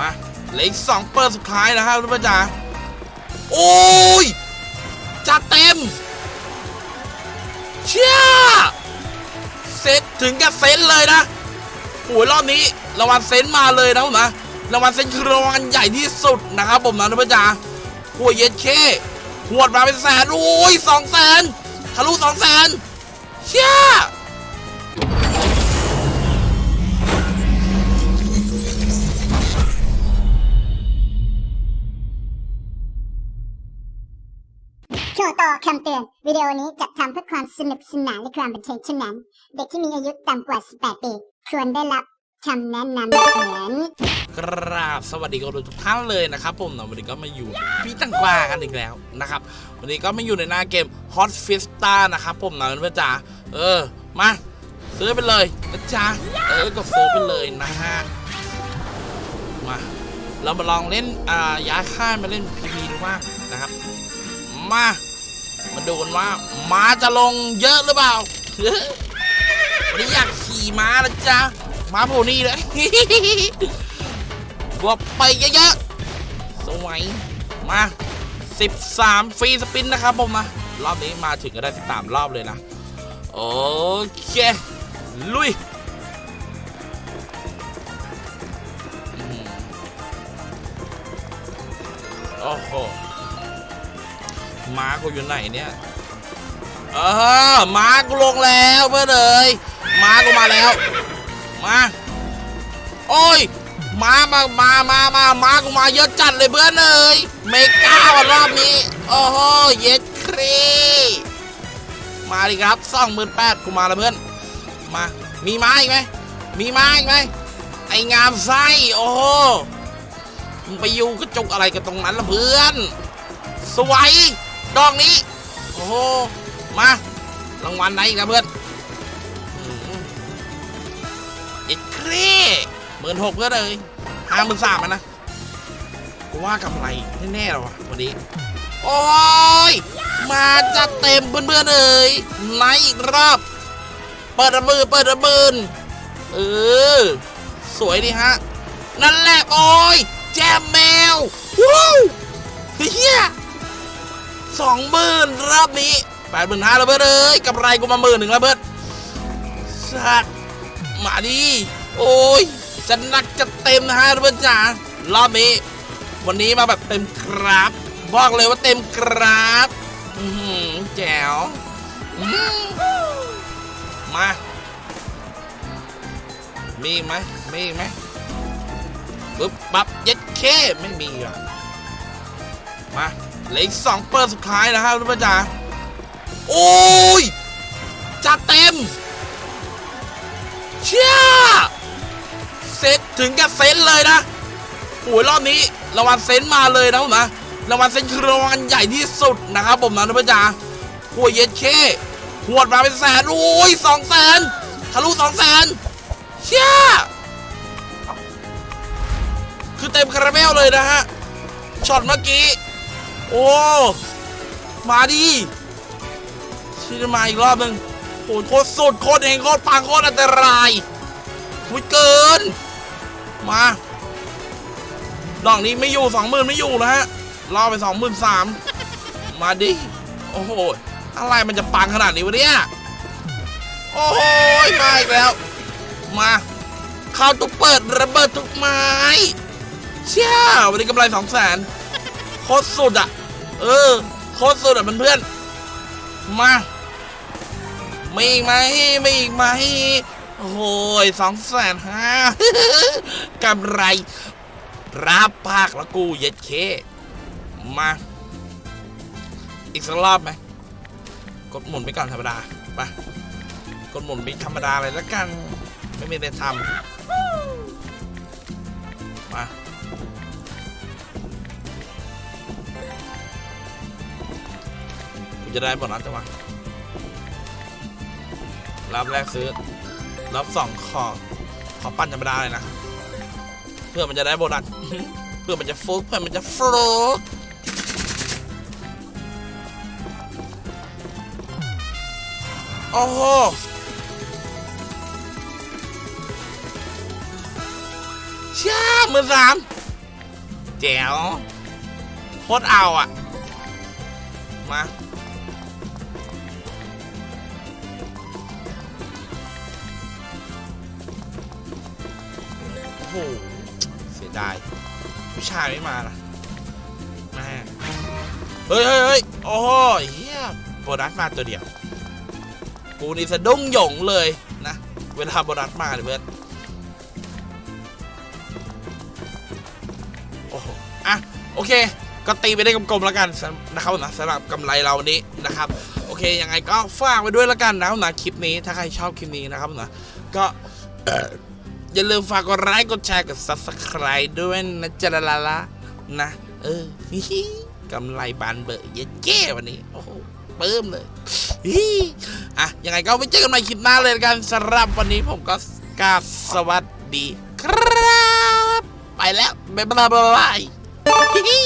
มาเหลืออีกสองเปิดสุดท้ายนะครับทุกท่านจ๋าโอ้ยจัดเต็ม เชี่ยเซตถึงกับเซนเลยนะโอ้ยรอบนี้รางวัลเซนมาเลยนะผมนะรางวัลเซนคือรางวัลใหญ่ที่สุดนะครับผมนะทุกท่านจ๋าโอ้ยเย็ดเคหวดมาเป็นแสนโอ้ยสองแสนทะลุสองแสนเชี่ย โชว์ต่อคำเตือน วิดีโอนี้จัดทำเพื่อความสนุกสนานและความบันเทิงเท่านั้น เด็กที่มีอายุต่ำกว่า 18 ปี ควรได้รับคำแนะนำเถินกราบสวัสดีกันทุกท่านเลยนะครับผมนะวันนี้ก็มาอยู่พี่ตังกวากันอีกแล้วนะครับ วันนี้ก็มาอยู่ในหน้าเกม Hot f i s t a นะครับผมนะเพื่อนจ๋าเออ มา ซื้อไปเลยนะจ๊ะเออก็ซื้อไปเลยนะฮะมาเรามาลองเล่นอ่าย้ายค่ายมาเล่นพีพีดูว่างนะครับ มา มาดูกันว่าม้าจะลงเยอะหรือเปล่าวันนี้อยากขี่ม้านะจ๊ะม้าโพนี่เลยบวกไปเยอะๆสวยมา 13 ฟรีสปินนะครับผมนะรอบนี้มาถึงก็ได้ 13 รอบเลยนะ โอเค ลุยโอ้โห ม้ากูอยู่ไหนเนี่ยเออม้ากูลงแล้วเพื่อนเอ๋ยม้ากูมาแล้ว มาโอ้ยมามามามามามากูมาเยอะจัดเลยเพื่อนเอ้ยเมก้าว่ะรอบนี้ โอ้โห เย็ดครี มาดิครับสองหมื่นแปดกูมาแล้วเพื่อน มา มีไม้อีกไหม มีไม้อีกไหม ไองามไส้ โอ้โห มึงไปอยู่กระจุกอะไรกันตรงนั้นละเพื่อน สวย ดอกนี้ โอ้โห มารางวัลไหนอีกนะเพื่อนอืมเอ็ดเครหมื่นหกเพื่อนเลยห้าหมื่นสามนะกูว่ากำไรแน่ๆแล้ววะวันนี้ โอ้ย มาจะเต็มเพื่อนๆเลยไหนอีกรอบ เปิดระเบิดเปิดระเบิดเออ สวยดีฮะ นั่นแหละโอ้ย แจมแมวว้า สองหมื่นรอบนี้แปดหมื่นห้าแล้วเพื่อนเอ้ยกำไรกูมาหมื่นหนึ่งแล้วเพื่อนสัตว์มาดิโอ้ยจะหนักจะเต็มนะฮะเพื่อนจ๋ารอบนี้ วันนี้มาแบบเต็มกราฟบอกเลยว่าเต็มกราฟอืแจ๋วมา มีไหมมีไหมปึ๊บ ปั๊บ เย็ดเค ไม่มีอะ มา เหลืออีกสองเปิดสุดท้ายนะครับทุกท่านจ๋าโอ้ยจัดเต็ม เชี่ยเซตถึงกับเซนเลยนะโอ้ยรอบนี้รางวัลเซนมาเลยนะผมนะรางวัลเซนคือรางวัลใหญ่ที่สุดนะครับผมนะทุกท่านจ๋าโอ้ยเย็ดเคหวดมาเป็นแสนโอ้ยสองแสนทะลุสองแสนเชี่ยคือเต็มคาราเมลเลยนะฮะช็อตเมื่อกี้ โอ้ มาดิชิดมาอีกรอบหนึ่งโหโคตรสุดโคตรเองโคตรปังโคตรอันตรายหุยเกิน มาดอกนี้ไม่อยู่สองหมื่นไม่อยู่นะฮะรอไปสองหมื่นสามมาดิ โอ้โห อะไรมันจะปังขนาดนี้วะเนี่ย โอ้ยมาอีกแล้ว มาเข้าตุกเปิดระเบิดทุกไม้ เชี่ยวันนี้กำไรสองแสนโคตรสุดอะ เออ โคตรสุดอะเพื่อนๆมามีอีกไหมมีอีกไหมโอ้โหสองแสนห้ากำไร รับภาคละกูเย็ดเค มา อีกสักรอบไหมกดหมุนไปก่อนธรรมดาไปกดหมุนไปธรรมดาเลยแล้วกัน ไม่มีอะไรทำมา จะได้โบนัสจังวะรับแรกซื้อรับสองขอขอปั้นธรรมดาเลยนะ เพื่อมันจะได้โบนัส เพื่อมันจะฟุกเพื่อมันจะฟลุกโอ้โหเช่ามือสามแจ๋วโคตรเอาอะ มา เสียดายผู้ชายไม่มาล่ะแม่เฮ้ยเฮ้ยเฮ้ยโอ้โหเฮียโบนัสมาตัวเดียว กูนี่สะดุ้งหยงเลยนะ เวลาโบนัสมาเลยเพื่อนโอ้โหอะ โอเค ก็ตีไปได้กลมๆแล้วกันนะครับนะสำหรับกำไรเราวันนี้นะครับ โอเค ยังไงก็ฝากไว้ด้วยแล้วกันนะครับนะคลิปนี้ ถ้าใครชอบคลิปนี้นะครับนะก็ อย่าลืมฝากกดไลค์กดแชร์กด subscribe ด้วยนะจ๊ะละละนะ เออฮิกำไรบานเบอร์เย็ดแก้วันนี้ โอ้โหเพิ่มเลยฮิอะ ยังไงก็ไปเจอกันใหม่คลิปหน้าเลยกันสำหรับวันนี้ผมก็กาสวัสดีครับ ไปแล้ว บ๊ายบายบ๊ายบายฮิ